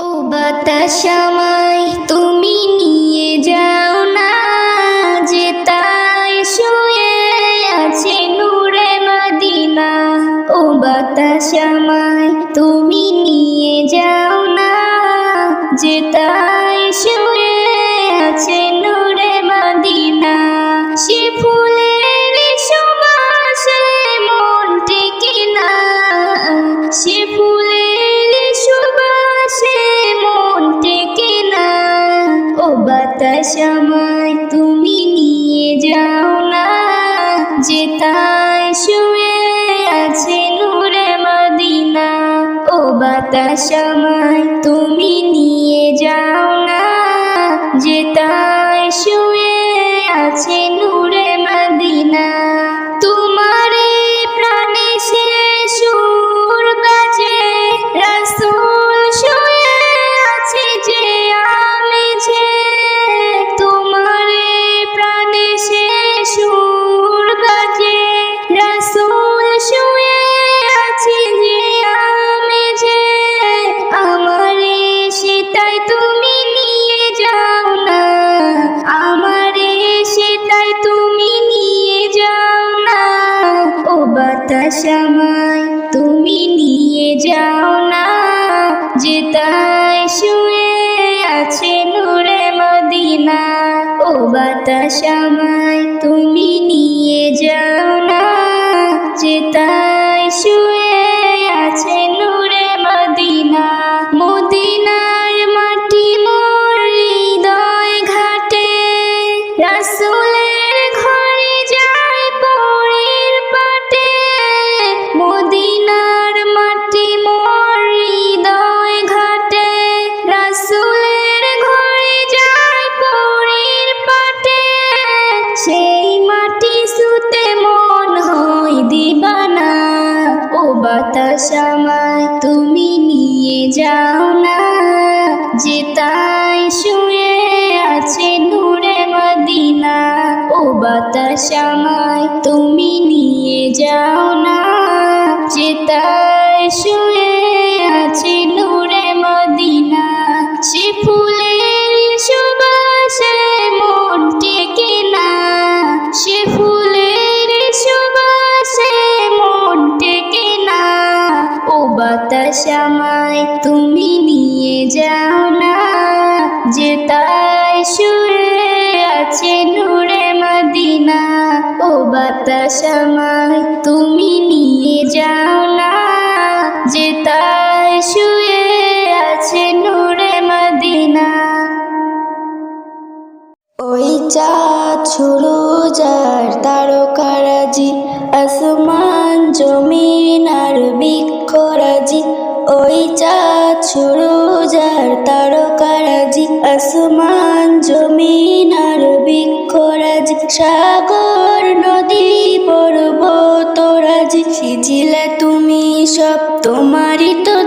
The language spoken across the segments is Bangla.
ও বাতাস আমায় বাতাস আমায় তুমি নিয়ে যাও না, যে তাই শুয়ে আছে নূরে মদিনা। ওই চা ছুড়ো যার তারকারাজি আসমান জমিন আর বৃক্ষরাজি ওই চা ছুড়ো পূজার তারকারাজি আসমান জমিন আর বৃক্ষরাজি সাগর নদী পর্বতরাজি সিজিলা তুমি সব তোমারই তো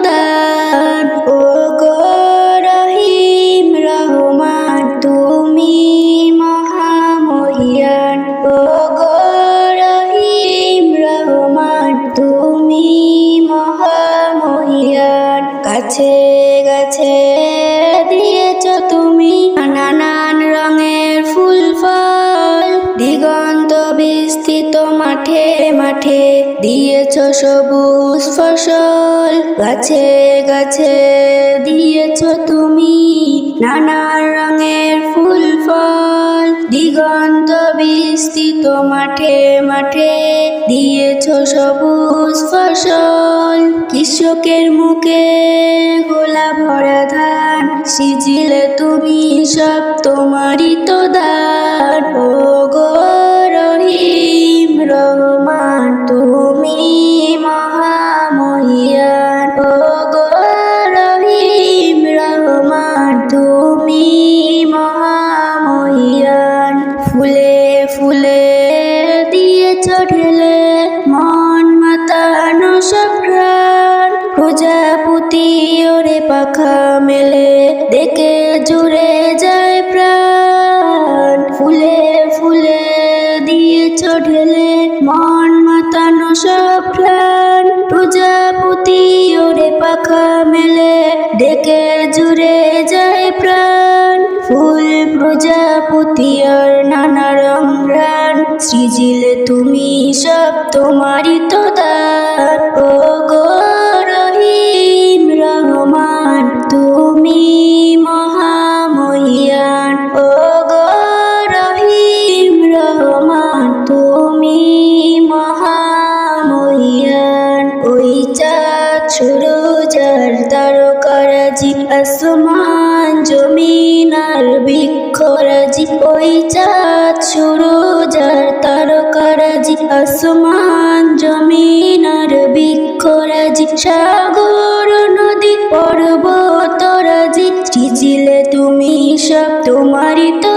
মাঠে মাঠে দিয়েছ সবুজ ফসল, গাছে গাছে দিয়েছ তুমি নানা রঙের ফুল, ফল। দিগন্ত বিস্তৃত মাঠে মাঠে দিয়েছ সবুজ ফসল। কৃষকের মুখে গোলা ভরা ধান সিজিলে তুমি সব তোমারই তো দান। ও গো রহমান, তুমি মহামহিয়ান ও গো রহিম রহমান, তুমি মহামহিয়ান ফুলে ফুলে দিয়ে চড়লে মন মাতানো সক্রান প্রজাপতি ওরে পাখা মেলে, দেখে জুড়ে যায় প্রাণ। ফুলে ফুলে মন মাতানো সব প্রাণ প্রজাপতি ওরে পাখা মেলে ডেকে জুড়ে যায় প্রাণ। ফুল প্রজাপতি আর নানা রং প্রাণ সৃজিলে তুমি সব তোমারই তো দান। সুরজার তারকারাজি আসমান জমিন আর বৃক্ষরাজি। ওই চাঁদ সুরজার তারকারাজি আসমান জমিন আর বৃক্ষরাজি। সাগর, নদী, পর্বতরাজি। চিচিলে তুমি সব তোমারই তো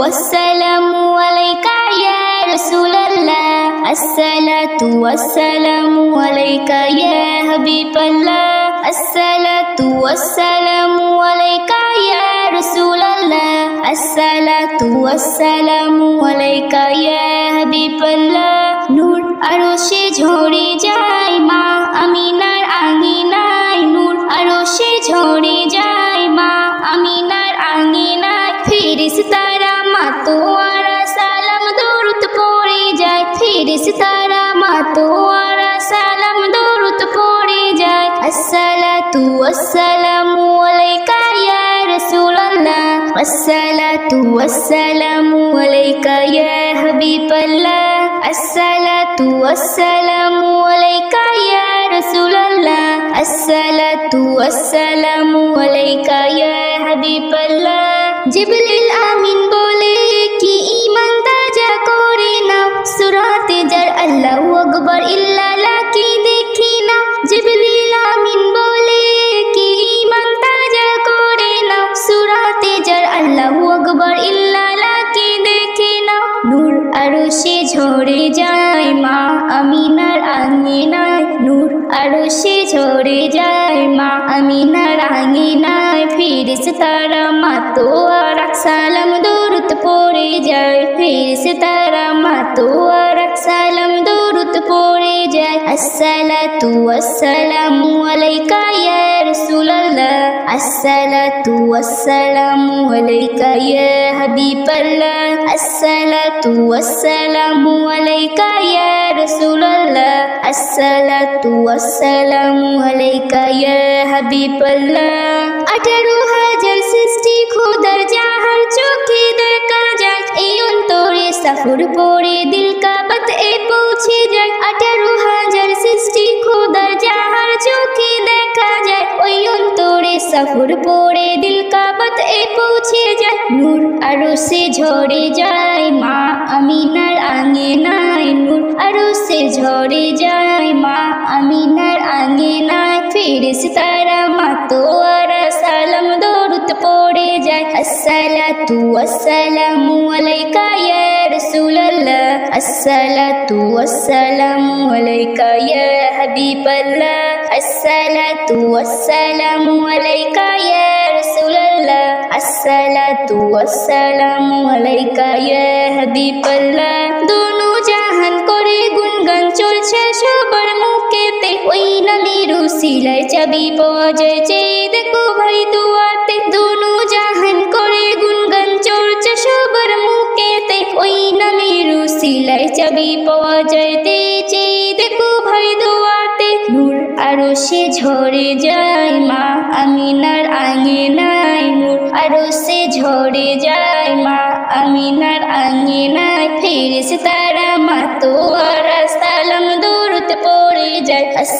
والسلام عليك يا رسول الله الصلاة والسلام عليك يا حبيب الله الصلاة والسلام عليك يا رسول الله الصلاة والسلام عليك يا حبيب الله নূর আরো সে ঝরে যায় মা আমিনার আঙিনায় নূর আরো সে ঝরে মাতোয়ারা সালাম দরুদ পড়ে যায় ফিরিস তারা মাতোয়ারা সালাম দরুদ পড়ে যায় আসসালাতু ওয়াসসালামু আলাইকা ইয়া রাসূলুল্লাহ আসসালাতু ওয়াসসালামু আলাইকা ইয়া হাবিবাল্লাহ আসসালাতু ওয়াসসালামু আলাইকা ইয়া রাসূলুল্লাহ আসসালাতু ওয়াসসালামু আলাইকা ইয়া হাবিবাল্লাহ জিবরিল আমিন বলে তারা মাতোয়ার সালাম দৌরত পড়ে যায় ফেরিস তারা মাতোয়ার সালাম দৌরত পড়ে যায় আসসালাতু আসসালামু আলাইকা ইয়া রাসূলুল্লাহ আসসালাতু আসসালামু আলাইকা ইয়া হাবিবাল্লাহ আসসালাতু আসসালামু আলাইকা ইয়া রাসূলুল্লাহ আসসালাতু আসসালামু আলাইকা ইয়া হাবিবাল্লাহ 18 নূর আরও সে ঝরে যায় মা আমিনার আঙে নাই নূর আরও সে ঝরে যায় মা আমিনার আঙে নাই ফিরিস তারা মা তোয়ারা সালাম দরুদ পড়ে যায় আসসালাতু ওয়াসসালামু আলাইকা ইয়া রাসূলুল্লাহ আসসালাতু ওয়াসসালামু আলাইকা ইয়া হাবিবাল্লাহ আসসালাতু ওয়াসসালামু আলাইকা ইয়া রাসূলুল্লাহ আসসালাতু ওয়াসসালামু আলাইকা ইয়া হাবিবাল্লাহ। দুনু জাহান করে গুনগান চলছে, সবার মুখেতে ওই নামের উসিলায় চাবি পাওয়া যায়।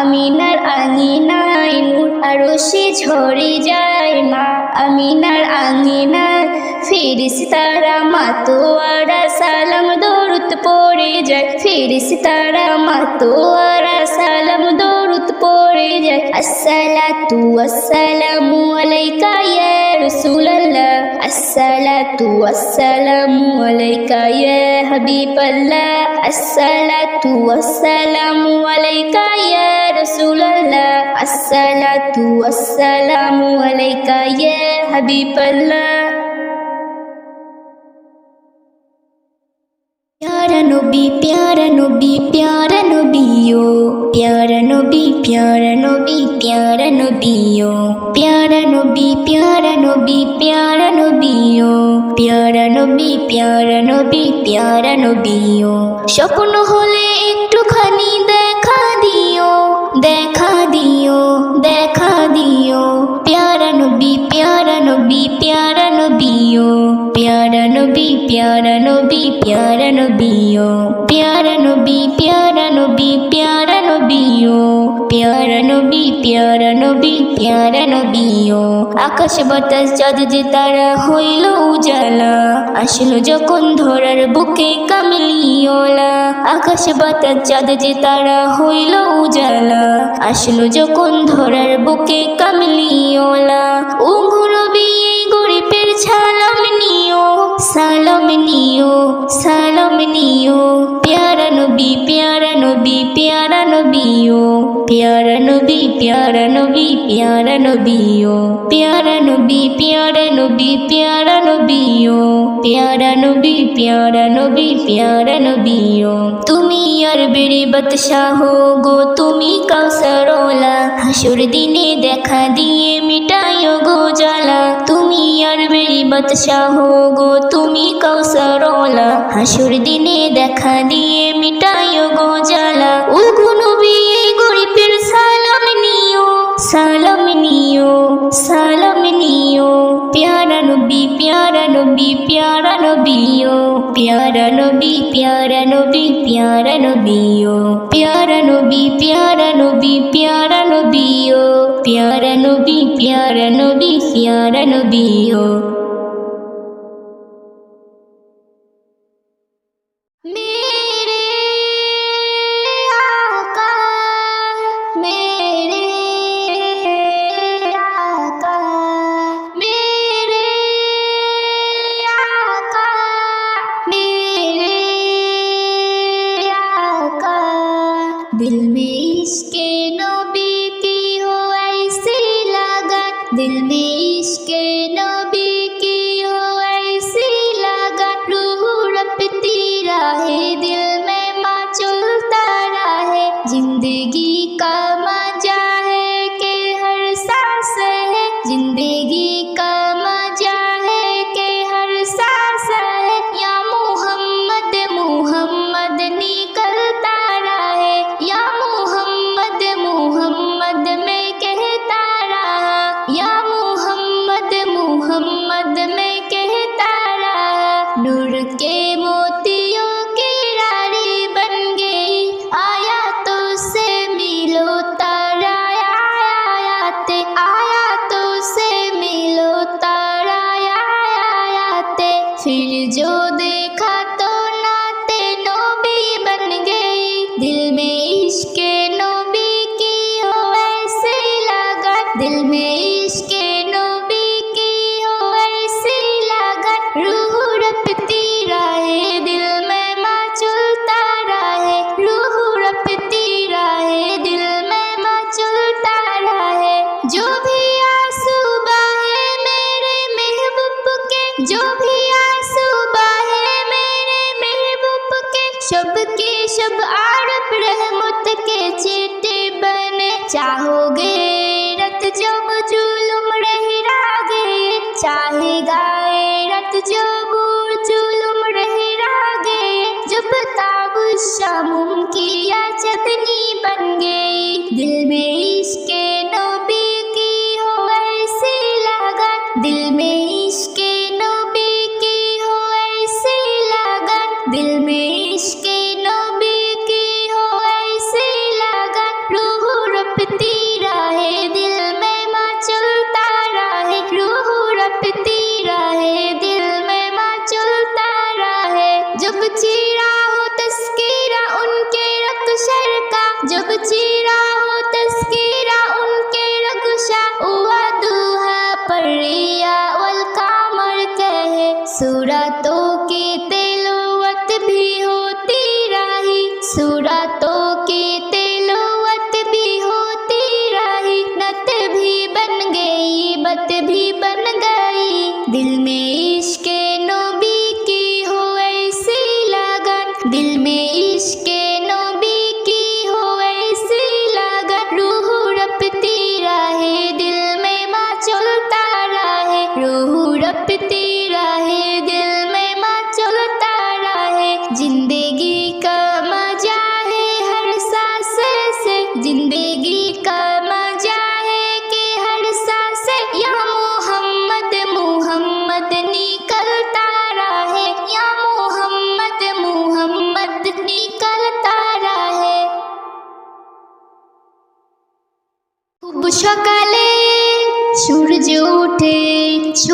আমিনার আঙিনায় নূর আরশি ঝরে যায় মা। আমিনার আঙিনায় ফিরিস তারা মাতোয়ারা সালাম দৌড়ত পড়ে যায়। ফিরিস তারা মাতোয়ারা সালাম يدك الصلاة والسلام عليك يا رسول الله. الصلاة والسلام عليك يا حبيب الله. الصلاة والسلام عليك يا رسول الله. الصلاة والسلام عليك يا حبيب الله. प्यारा नबी प्यारा नबी प्यारा नबी यो प्यारा नबी प्यारा नबी प्यारा नबियो प्यारा नबी प्यारा नबी प्यारा नबियो प्यारा नबी प्यारा नबी प्यारा नबियो স্বপ্ন হলে একটুখানি দেখা দিও দেখা দিও দেখা দিও প্যারা নবী প্যারা নবী প্যারা নবিও প্যারা নবী প্যারা নবী প্যারা নবিও প্যারা নবী প্যারা নবী প্যারা নবিও প্যারা নবী প্যারা নবী প্যারা নবিও আকাশ বাতাস চাঁদ যে তারা হইল উজালা আসলো যখন ধরার বুকে কামলিওলা আকাশ বাতাস চাঁদ যে তারা হইল উজালা আসলো যখন ধরার বুকে কামলিওলা উঙ্গুর সালাম নিও সালাম প্যারা নবী প্যারা নবী প্যারা নবিও প্যারা নবী প্যারা নবী প্যারা নবিও প্যারা নবী প্যারা নবী প্যারা নবিও প্যারা নবী প্যারা নবী প্যারা নবিও তুমি আর বেড়ে বাদশাহ গো তুমি কাউসারওয়ালা হাসুর দিনে দেখা দিয়ে মিটাইও বাদশাহ গো, তুমি কাউসারওয়ালা হাসুর দিনে দেখা দিয়ে মিটাইও গো জ্বালা। গুনো বিয়ে গরিবের সালাম নিও সালাম নিও সালাম নিও। প্যারা নবী প্যারা নবী, প্যারা নবিও প্যারা নবী প্যারা নবী, প্যারা নবিও প্যারা নবী প্যারা নবী, প্যারা নবিও প্যারা নবী প্যারা নবী, প্যারা নবিও मेरे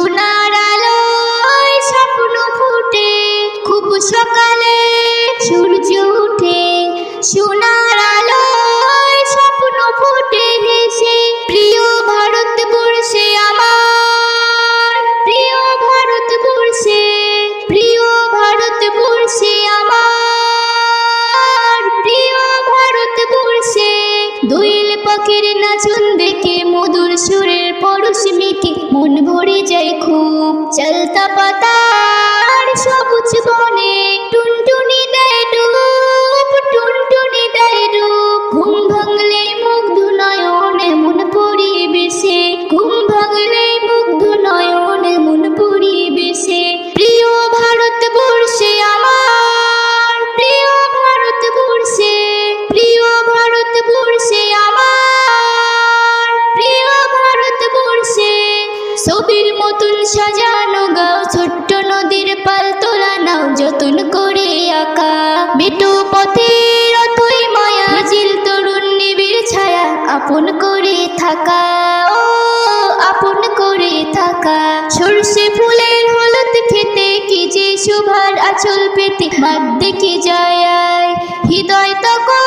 সোনার আলোয় স্বপ্ন ফুটে খুব সকালে সূর্য উঠে শুন চলতা পাতার সবুজ বনে টুনটুনি দেয় ডুব, টুনটুনি দেয় ডুব। ঘুম ভাঙলে মুগ্ধ নয়ন, এমন পরিবেশে। ঘুম ভাঙলে মুগ্ধ নয়ন, এমন পরিবেশে। প্রিয় ভারত বর্ষে আমার, প্রিয় ভারত বর্ষে। প্রিয় ভারত বর্ষে আমার, প্রিয় ভারত বর্ষে। ছবির মতন সাজা থাকা। ও, আপন করে থাকা। সর্ষে ফুলের হলুদ খেতে কি যে শোভার আচল পেতে হাত দেখে যায় হৃদয় তখন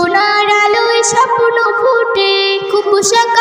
সোনার আলোয় স্বপ্ন ফুটে কুপুষাকা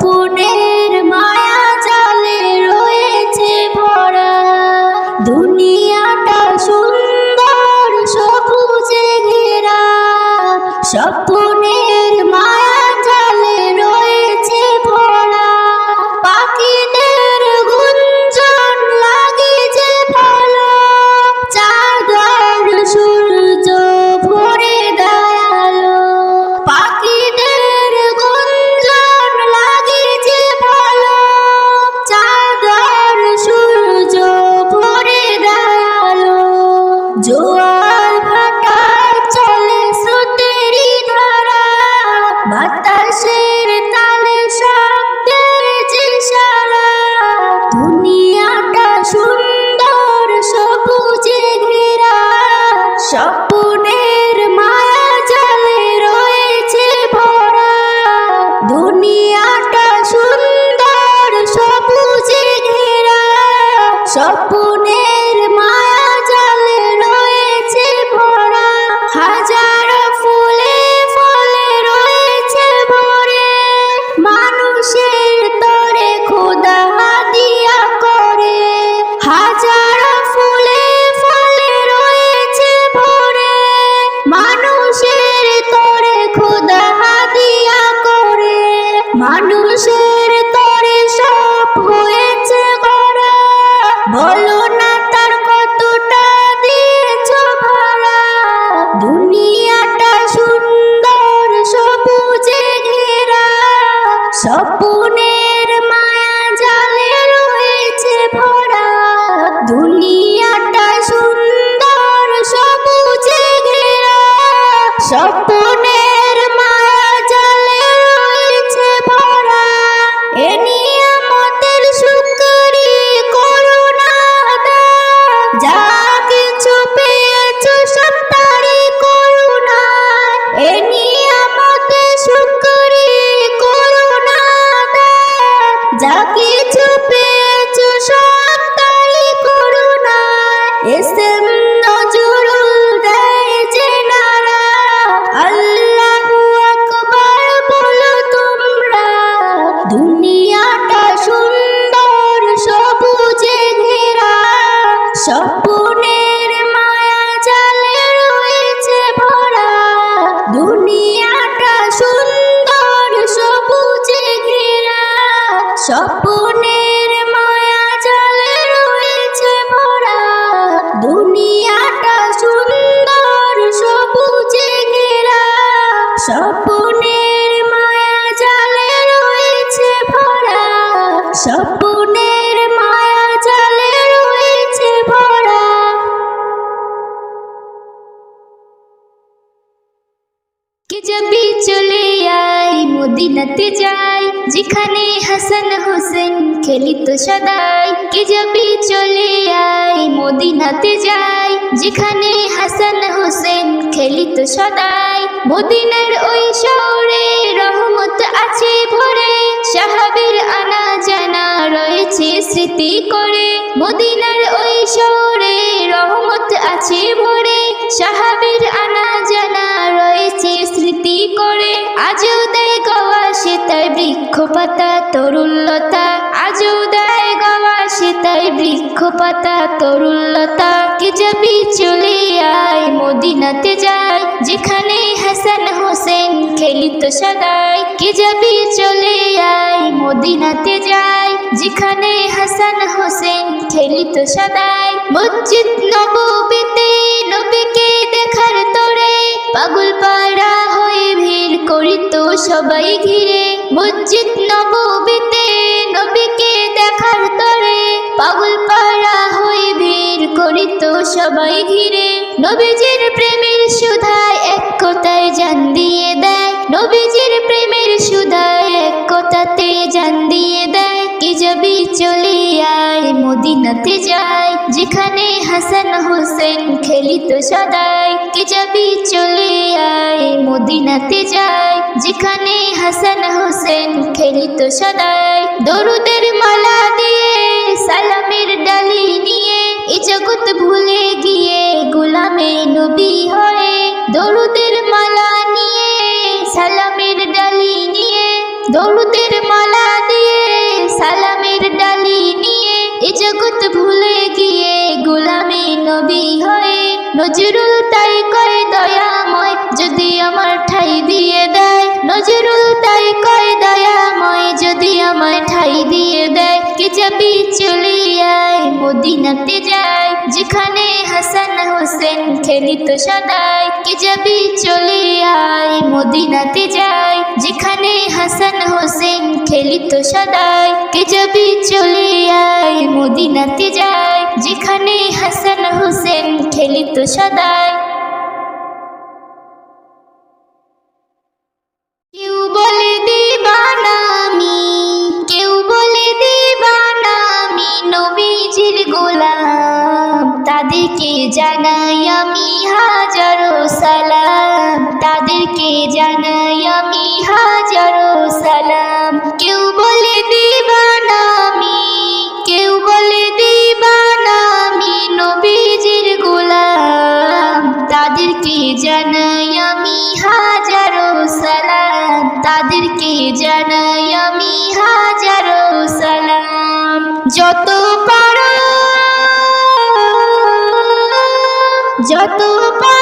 pun shut খেলিত সদাই কে যাবি চলে আয়, মদিনাতে যাই। যেখানে হাসান হোসেন খেলিত সদাই, মদিনার ওই শহরে রহমত আছে ভরে। সাহাবের আনা জানা রয়েছে স্মৃতি করে। মদিনার ওই শহরে রহমত আছে ভরে। সাহাবের আনা জানা রয়েছে স্মৃতি করে। আজও দেয় গওয়া সে তাই বৃক্ষ পাতা তরুল্লতা আজও দেয় গওয়া তাই বৃক্ষ পাতা তরুল্লতা কে যাবি চলে আয় মদিনাতে যায়। যেখানে হাসান হোসেন খেলিত সদাই। কে যাবি চলে আয় মদিনাতে যায়। যেখানে হাসান হোসেন খেলিত সদাই। মসজিদ নববীতে নবীকে দেখার তোরে পাগল পাড়া হয়ে ভিড় করিত সবাই ঘিরে। মসজিদ নবীতে নবীকে দেখার তরে। পাগল পাড়া হয়ে ভিড় করিত সবাই ঘিরে। নবীজির প্রেমের সুধায় এক কথায় জান দিয়ে দেয়। নবীজির চলে আয় মদিনাতে যায় যেখানে হাসান হোসেন খেলিত সদাই। কি যাবি চলে আয় মদিনাতে যায় যেখানে হাসান হোসেন খেলিত সদাই। দরুদের মালা দিয়ে, সালামের ডালি নিয়ে, এ জগৎ ভুলে গিয়ে গোলামে নবী হয়ে। দরুদের মালা নিয়ে, সালামের ডালি নিয়ে, দরুদের মালা দিয়ে সালামের গোলামে নবী হয়ে, নজরুল তাই কয় দয়াময়, যদি আমার ঠাই দিয়ে দেয়, নজরুল তাই কয় দয়াময়, যদি আমার ঠাই দিয়ে দেয় কে যাবি চলে আয় মদিনাতে যায়, যেখানে হাসান হোসেন খেলিত সদাই, কে যাবি চলে আয়, মদিনাতে যায় যেখানে হাসান হোসেন খেলিত সদাই, কে যাবি চলে আয়, মদিনাতে যায় যেখানে হাসান হোসেন খেলিত সদাই। কেউ জানাই জানাই আমি হাজারো সালাম। যত পারো যত পারো